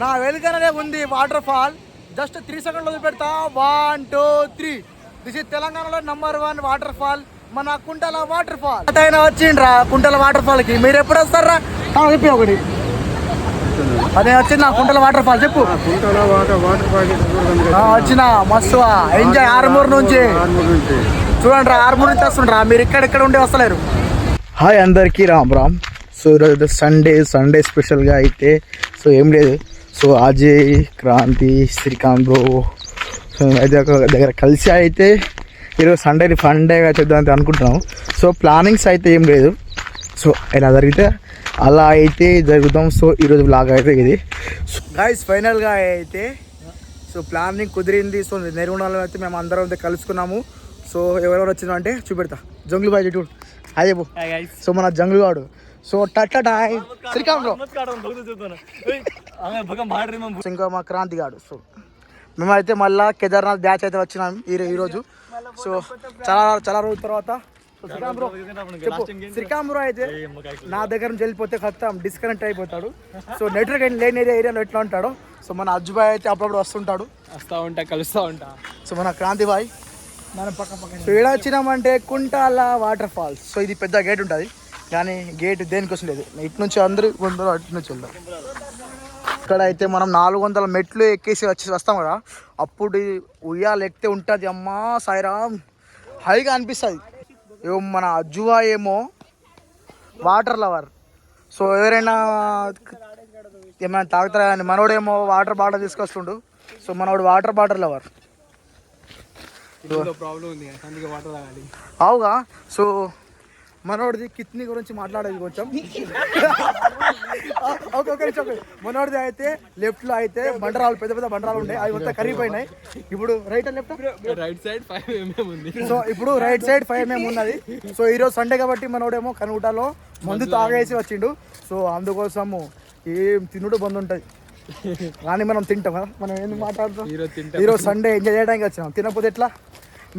నా వెలుకనే ఉంది waterfall just three second వదిలి పెడతా one two three this is తెలంగాణలో నంబర్ వన్ వాటర్ ఫాల్ మన కుంటల వాటర్ ఫాల్ ఆయన వచ్చిండ్రా కుంటల వాటర్ ఫాల్కి మీరు ఎప్పుడు వస్తారా? చెప్పి ఒకటి. అదే వచ్చింది? నా కుంటల వాటర్ ఫాల్ చెప్పు కుంటలో వాటర్ వాటర్ ప్యాకెట్ ఆ, వచ్చిన మస్తు. ఎంజాయ్ ఆరుమూరు నుంచి. నుంచి. చూడండి ఆరుమూరు నుంచి వస్తుండ్రా. మీరు ఇక్కడ ఇక్కడ ఉండి వస్తలేరు. హాయ్ అందరికీ రామ్ రామ్. సో ఈరోజు సండే సండే స్పెషల్గా అయితే సో ఏం లేదు. So Ajay Kranthi Srikanth bro so అయితే ఒక దగ్గర కలిసి అయితే ఈరోజు సండేని ఫన్ డేగా చేద్దాం అనుకుంటున్నాం సో ప్లానింగ్స్ అయితే ఏం లేదు. సో ఇలా జరిగితే అలా అయితే జరుగుతాం. సో ఈరోజు బ్లాగ్ అయితే ఇది. గాయస్ ఫైనల్గా అయితే సో ప్లానింగ్ కుదిరింది. సో నెరుగుండాలో అయితే మేము అందరం అయితే కలుసుకున్నాము. సో ఎవరెవరు వచ్చినా అంటే చూపెడతా. జంగులు బాయ్ చూడు హాయ్ చెప్పు సో మన జంగులు వాడు సో బ్రో ఇంకా మా క్రాంతి గాడు సో. మేమైతే మళ్ళా కేదార్నాథ్ బ్యాచ్ అయితే వచ్చినాం ఈ ఈరోజు సో చాలా చాలా రోజుల తర్వాత. సో శ్రీకాంత్ బ్రో చెప్పు. శ్రీకాంత్ బ్రో అయితే నా దగ్గర నుంచి వెళ్ళిపోతే ఖతం డిస్కనెక్ట్ అయిపోతాడు. సో నెట్వర్క్ లేని ఏరియా ఏరియాలో ఎట్లా ఉంటాడు. సో మన అజ్జుబాయ్ అయితే అప్పుడప్పుడు వస్తుంటాడు. వస్తా ఉంటా కలుస్తా ఉంటా. సో మన క్రాంతి బాయ్ మన పక్క పక్క సో ఇక్కడ వచ్చినామంటే కుంటాల వాటర్ ఫాల్స్. సో ఇది పెద్ద గేట్ ఉంటుంది. కానీ గేట్ దేనికోసం లేదు. ఇటు నుంచి అందరూ కొందరు అటు నుంచి వెళ్దాం. ఇక్కడ అయితే మనం నాలుగు వందల మెట్లు ఎక్కేసి వచ్చి వస్తాం కదా. అప్పుడు ఉయ్యాలు ఎక్కితే ఉంటుంది అమ్మా సాయిరామ్. హైగా అనిపిస్తుంది. ఏమో మన అజ్జువా ఏమో వాటర్ లవర్ సో ఎవరైనా ఏమైనా తాగుతారా అని మనోడేమో వాటర్ బాటిల్ తీసుకొస్తుండు. సో మనోడు వాటర్ బాటిల్ లవర్ అవుగా. సో మనోడిది కిడ్నీ గురించి మాట్లాడేది కొంచెం. ఓకే ఓకే ఓకే మనోడిది అయితే లెఫ్ట్లో అయితే బండరాలు పెద్ద పెద్ద బండరాలు ఉన్నాయి అవి మొత్తం కరిగిపోయినాయి. ఇప్పుడు right and left right side five mm ఉంది. సో ఇప్పుడు రైట్ సైడ్ ఫైవ్ ఎంఎం ఉన్నది. సో ఈరోజు సండే కాబట్టి మనోడేమో కనుగుటలో మందు తాగేసి వచ్చిండు. సో అందుకోసము ఏం తినుడు బంద్ ఉంటుంది. కానీ మనం తింటాం మనం ఎందుకు మాట్లాడుతాం ఈరోజు సండే ఎంజాయ్ చేయడానికి వచ్చినాం. తినకపోతే ఎట్లా?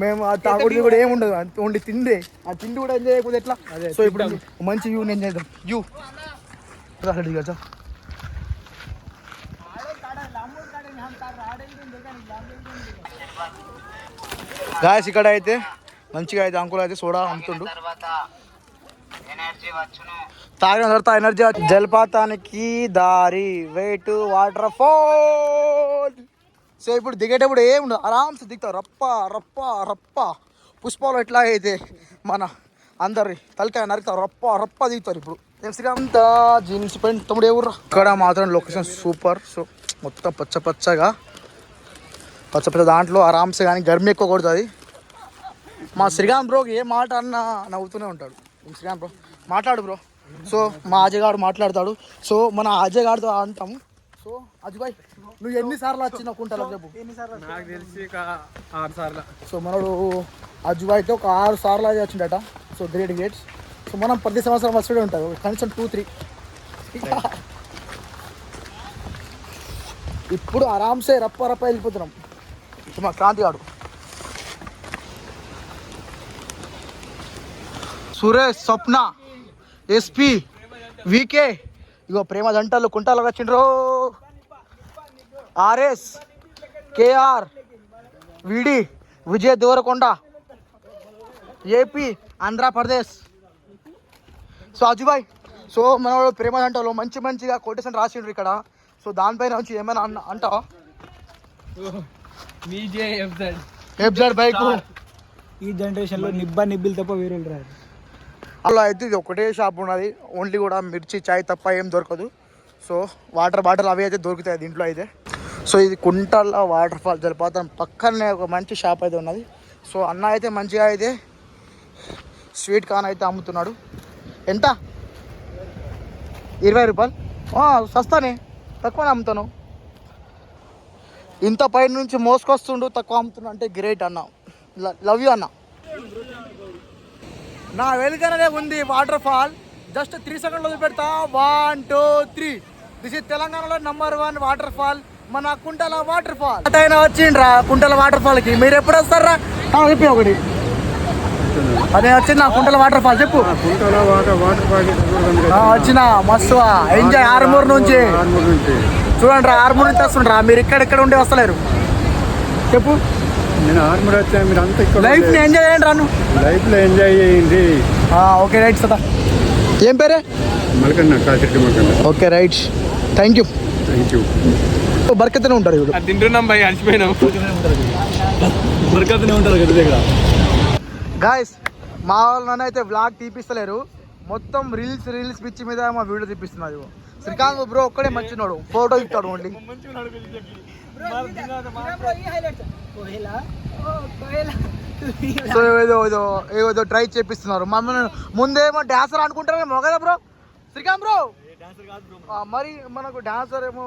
మేము ఆ తాగుడిది కూడా ఏముండదు ఓన్లీ తిండే. ఆ తిండి కూడా ఎంజాయ్ చేయకపోతే ఎట్లా? సో ఇప్పుడు మంచి యూ ఎంజాయ్ చేద్దాం. యూ రెడీ కదా గాయస్ ఇక్కడ అయితే మంచిగా అయితే అంకుల్ అయితే సోడా అమ్ముతుండు. తాగిన తర్వాత ఎనర్జీ జలపాతానికి దారి. వెయిట్ వాటర్ ఫాల్ సో ఇప్పుడు దిగేటప్పుడు ఏముండదు ఉండదు ఆరామ్స్ దిగుతావు రప్ప రప్ప రప్ప. పుష్పాలు ఎట్లా అయితే మన అందరి తలకాయ నరుకుతారు రప్ప రప్ప దిగుతారు ఇప్పుడు. అంతా జీన్స్ పెయింట్ తమ్ముడు ఎవరు ఇక్కడ మాత్రం లొకేషన్ సూపర్ సో మొత్తం పచ్చ పచ్చగా పచ్చ పచ్చ దాంట్లో ఆరామ్స్ కానీ గర్మి ఎక్కువ కొడుతుంది. మా శ్రీకాంత్ బ్రో ఏ మాట అన్నా నవ్వుతూనే ఉంటాడు. ఏం శ్రీకాంత్ బ్రో మాట్లాడు బ్రో సో మా అజయ్ గారు మాట్లాడతాడు. సో మన అజయ్ గారితో అంటాము సో అజయ్ భాయ్ నువ్వు ఎన్నిసార్లు వచ్చినావు కుంటాలో చెప్పు. నాకు తెలిసి ఒక ఆరు సార్లు. సో మనోడు ఒక ఆరు సార్లు అది వచ్చిండట సో గ్రేట్ గేట్స్ సో మనం ప్రతి సంవత్సరం వస్తూనే ఉంటుంది కనీసం టూ త్రీ ఇప్పుడు ఆరామ్సే రప్ప రప్ప వెళ్ళిపోతున్నాం. మా క్రాంతి గాడు. సురేష్ స్వప్న ఎస్పి వికే. ఇగో ప్రేమ జంటలు కుంటాలు వచ్చిండ్రో. ఆర్ఎస్ కేఆర్ విడి Vijay Devarakonda AP Andhra Pradesh. So అజుబాయ్ so మనవాడు ప్రేమ జంటలు మంచి మంచిగా కొటేషన్ రాసిండ్రు ఇక్కడ. సో దానిపైన వచ్చి ఏమైనా అన్న అంటావా ఎఫ్జెడ్ బైక్. ఈ జనరేషన్లో నిబ్బా నిబ్బిలు తప్ప వేరే రాదు. అలా అయితే ఇది ఒకటే షాప్ ఉన్నది. ఓన్లీ కూడా మిర్చి చాయ్ తప్ప ఏం దొరకదు. సో వాటర్ బాటిల్ అవి అయితే దొరుకుతాయి దీంట్లో అయితే. సో ఇది కుంటల వాటర్ ఫాల్ జలపాతం పక్కనే ఒక మంచి షాప్ అయితే ఉన్నది. సో అన్న అయితే మంచిగా అయితే స్వీట్ కార్న్ అయితే అమ్ముతున్నాడు. ఎంత? ఇరవై రూపాయలు? సస్తానే. తక్కువనే అమ్ముతాను. ఇంత పైన నుంచి మోసుకొస్తుండు తక్కువ అమ్ముతున్నా అంటే గ్రేట్ అన్న. లవ్ యూ అన్న. నా వెలుకనే ఉంది waterfall just three second వదిలి పెడతా one two three this is తెలంగాణలో నంబర్ వన్ వాటర్ ఫాల్ మన కుంటల వాటర్ ఫాల్ ఆయన వచ్చిండ్రా? కుంటల వాటర్ ఫాల్కి మీరు ఎప్పుడు వస్తారా? చెప్పి ఒకటి. అదే వచ్చింది? నా కుంటల వాటర్ ఫాల్ చెప్పు వచ్చిన? మస్తు. ఎంజాయ్ ఆరుమూరు నుంచి. నుంచి. చూడండి రా ఆర్మూర్ నుంచి వస్తుండ్రా. మీరు ఇక్కడ ఇక్కడ ఉండి వస్తలేరు. చెప్పు. నేను ఆర్మర్ వచ్చా మీరు అంతా ఇక్కడ లైఫ్ని ఎంజాయ్ చేయండి రాను. లైఫ్లో ఎంజాయ్ చేయండి. ఓకే రైట్ సదా. ఏం పేరే? Malakanna Kasireddy Malakanna. Okay right. Thank you thank you బర్కతనే ఉంటారు ఇప్పుడు తింటున్నాం భయ అలసిపోయినాం. గాయస్ మా అయితే బ్లాగ్ తీపిస్తలేరు. మొత్తం రీల్స్ రీల్స్ పిచ్చి మీద మా వీడియో తీపిస్తున్నారు. ఇగో. శ్రీకాంత్ బ్రో ఒక్కడే మంచినాడు ఫోటో ఇస్తాడు ఓన్లీ సో ఏదో ఏదో ఏదో ట్రై చేపిస్తున్నారు. మమ్మల్ని ముందేమో డాన్సర్ అనుకుంటారేమో కదా బ్రో శ్రీకాంత్ బ్రో మరి మనకు డాన్సర్ ఏమో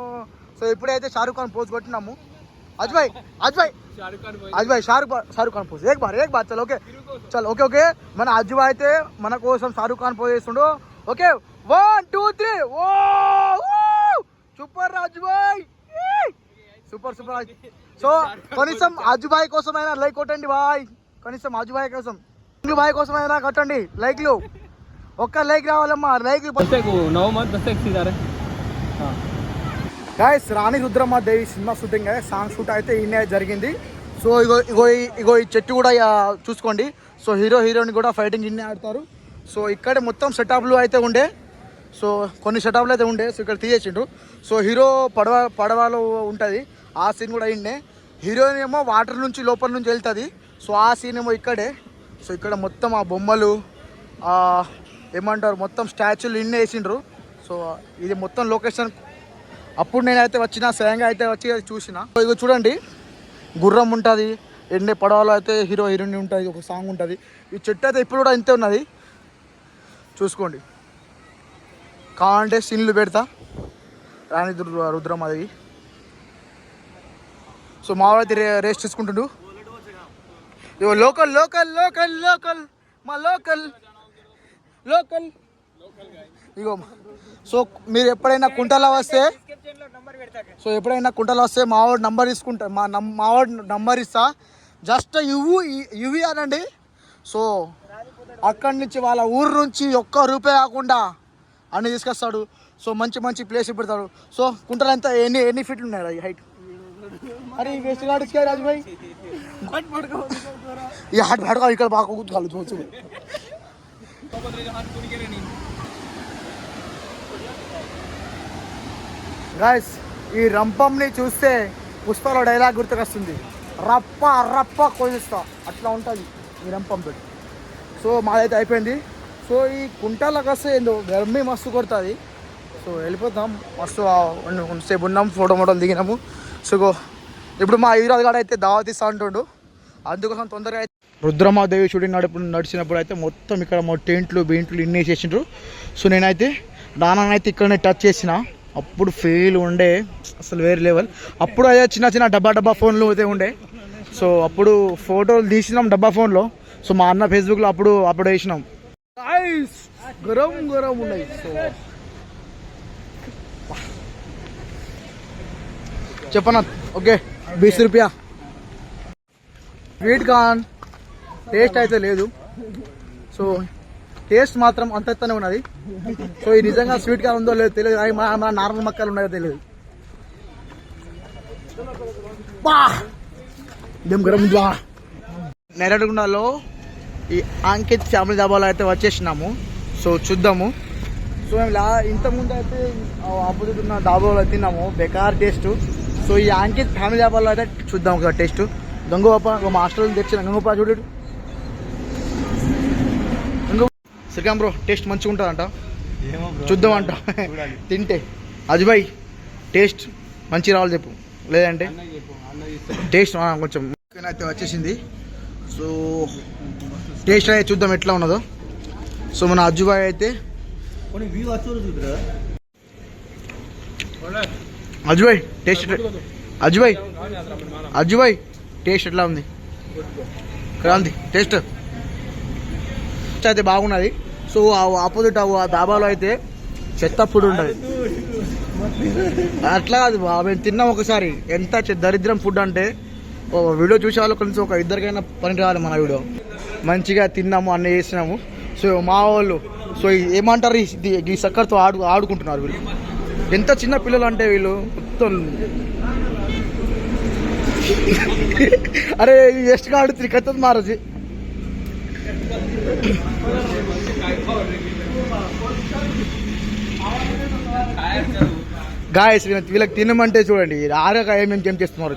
సో ఇప్పుడైతే షారూక్ ఖాన్ పోజ్ కొట్టినాము. అజ్బాయ్ అజ్బాయ్ అజ్బాయ్ షారుఖ్ షారూఖ్ షారుఖ్ ఖాన్ పోజ్ ఏక్ బార్ ఏక్ బార్ చల్ ఓకే. చల్ ఓకే ఓకే. మన అజ్బాయ్ అయితే మన కోసం షారుఖ్ ఖాన్ పోజ్ చేస్తుండు. Okay one two three oh super Ajbhai super super so కనీసం అజ్బాయ్ కోసమైనా లైక్ కొట్టండి బాయ్. కనీసం అజ్బాయ్ కోసం. బాయ్ కోసమైనా కొట్టండి లైక్లు. ఒక్క like రావాలమ్మా like guys Rani Rudramma Devi cinema shooting song shoot అయితే ఈయన జరిగింది. సో ఇగో ఇగో ఇగో ఈ చెట్టు కూడా చూసుకోండి. సో హీరో హీరోయిన్ కూడా ఫైటింగ్ ఇన్నే ఆడతారు. సో ఇక్కడ మొత్తం సెటప్లు అయితే ఉండే. సో కొన్ని సెటప్లు అయితే ఉండే. సో ఇక్కడ తీసేసిండ్రు. సో హీరో పడవ పడవలో ఉంటుంది. ఆ సీన్ కూడా అయిండే. హీరోయిన్ ఏమో వాటర్ నుంచి లోపల నుంచి వెళ్తుంది. సో ఆ సీన్ ఏమో ఇక్కడే. సో ఇక్కడ మొత్తం ఆ బొమ్మలు ఏమంటారు మొత్తం స్టాచ్యూలు ఇన్నే వేసిండ్రు. సో ఇది మొత్తం లొకేషన్. అప్పుడు నేనైతే వచ్చిన స్వయంగా అయితే వచ్చి అది చూసిన. సో ఇగో చూడండి గుర్రం ఉంటుంది ఎండే పడవలో అయితే హీరో హీరోయిన్ ఉంటుంది ఒక సాంగ్ ఉంటుంది. ఈ చెట్టు అయితే ఇప్పుడు కూడా ఇంతే ఉన్నది. చూసుకోండి. కావాలంటే సీన్లు పెడతా. రాణి రుద్రం అది సో మావాడైతే రే రేస్ తీసుకుంటుండు ఇగో లోకల్ లోకల్ లోకల్ లోకల్ మా లోకల్ లోకల్. ఇగో సో మీరు ఎప్పుడైనా కుంటలో వస్తే సో ఎప్పుడైనా కుంటలో వస్తే మావాడు నంబర్ తీసుకుంటా మా నం మావాడు నంబర్ ఇస్తా. జస్ట్ ఇవ్వు ఇవి అనండి. సో అక్కడి నుంచి వాళ్ళ ఊరు నుంచి ఒక్క రూపాయి కాకుండా అన్ని తీసుకొస్తాడు. సో మంచి మంచి ప్లేస్ పెడతాడు. సో కుంటలు ఎన్ని ఎన్ని ఫీట్లు ఉన్నాయి హైట్ అరే రాజుభాయ్ ఈ హాట్ పడుకో ఇక్కడ బాగా కూతుకాలు చూసు గాయస్ ఈ రంపంని చూస్తే పుష్పలో డైలాగ్ గుర్తుకొస్తుంది. రప్ప రప్ప కోయిస్తా అట్లా ఉంటుంది ఈ రంపం పెట్టి సో మాదైతే అయిపోయింది. సో ఈ కుంటాలకు వస్తే ఏందో గర్మి మస్తు కొడుతుంది. సో వెళ్ళిపోతాం. మస్తు ఆ ఉన్న- ఫోటో మోటోలు దిగినాము. సో ఇప్పుడు మా హీరో గారు అయితే దావత్ ఇస్తా అంటుండు. అందుకోసం తొందరగా అయితే రుద్రమాదేవి షూటింగ్ నడుపు నడిచినప్పుడు అయితే మొత్తం ఇక్కడ మా టెంట్లు బెంట్లు ఇన్ని వేసేసిండ్రు. సో నేనైతే నాన్ననైతే ఇక్కడనే టచ్ చేసిన. అప్పుడు ఫెయిల్ ఉండే అసలు వేరే లెవెల్. అప్పుడు అదే చిన్న చిన్న డబ్బా డబ్బా ఫోన్లు అయితే ఉండే. సో అప్పుడు ఫోటోలు తీసినాం డబ్బా ఫోన్లో. సో మా అన్న ఫేస్బుక్లో అప్పుడు అప్పుడు వేసినాం. గరం గరం ఉన్నాయి. సో చెప్పనా? ఓకే. బీస్ రూపాయ స్వీట్ కార్న్ టేస్ట్ అయితే లేదు. సో టేస్ట్ మాత్రం అంత ఎత్తనే ఉన్నది. సో ఇది నిజంగా స్వీట్ కార్న్ ఉందో లేదో తెలియదు. కానీ మన నార్మల్ మక్కలు ఉన్నాయో తెలియదు. గరం నెరడుగుండలో ఈ అంకిత్ ఫ్యామిలీ దాబాలో అయితే వచ్చేసినాము. సో చూద్దాము. సో మేము ఇంతకుముందు అయితే ఆపోజిట్ ఉన్న దాబాలో తిన్నాము. బెకార్ టేస్ట్ సో ఈ అంకిత్ ఫ్యామిలీ దాబాలో అయితే చూద్దాం ఒక టేస్ట్. గంగోప ఒక మాస్టర్ తెచ్చిన గంగోప చూడు. గంగో శ్రీకాంత్ బ్రో టేస్ట్ మంచిగా ఉంటుందంట. చూద్దాం అంట తింటే. అజ్బాయ్ టేస్ట్ మంచి రావాలి చెప్పు. లేదంటే టేస్ట్ కొంచెం అయితే వచ్చేసింది. సో టేస్ట్ అయితే చూద్దాం ఎట్లా ఉన్నదో. సో మన అజ్జుబాయ్ అయితే అజ్జుబాయ్ టేస్ట్ అజుబాయ్ అజ్జుబాయ్ టేస్ట్ ఎట్లా ఉంది? క్రాంతి టేస్ట్ అయితే బాగున్నది. సో ఆ ఆపోజిట్ ఆ దాబాలో అయితే చెత్త ఫుడ్ ఉంటుంది అట్లా కాదు మేము తిన్నాం ఒకసారి. ఎంత దరిద్రం ఫుడ్ అంటే వీడియో చూసే వాళ్ళు కొంచెం ఒక ఇద్దరికైనా పని రావాలి మన వీడియో. మంచిగా తిన్నాము అన్నీ చేసినాము. సో మా వాళ్ళు సో ఏమంటారు ఈ- ఈ సక్కర్తో ఆడు ఆడుకుంటున్నారు వీళ్ళు. ఎంత చిన్న పిల్లలు అంటే వీళ్ళు? మొత్తం. అరే ఎస్ట్ కత్తది తిరిగి మారజీ గాయస్ వీళ్ళకి తినమంటే చూడండి. ఆరగా ఏమేమి ఏం చేస్తున్నారు?